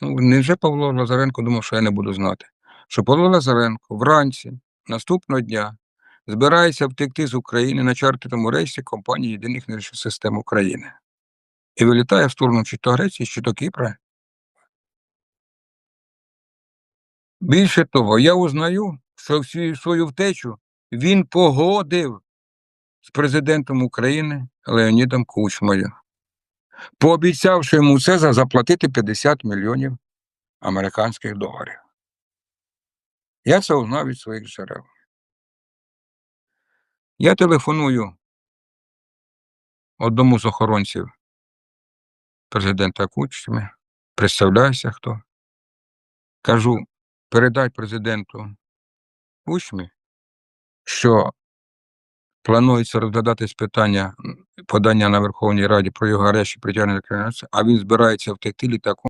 Ну, невже Павло Лазаренко думав, що я не буду знати? Що Павло Лазаренко вранці наступного дня збирається втекти з України на чартерному рейсі компанії Єдиних енергетичних систем України і вилітає в сторону чи то Греції, чи то Кіпра. Більше того, я узнаю, що всю свою втечу він погодив з президентом України Леонідом Кучмою, пообіцявши йому це за заплатити 50 мільйонів американських доларів. Я це узнав від своїх джерел. Я телефоную одному з охоронців президента Кучми, представляюся хто. Кажу, передай президенту Кучмі, що планується розглядатись питання подання на Верховній Раді про його арешт і притягнення до а він збирається втекти літаком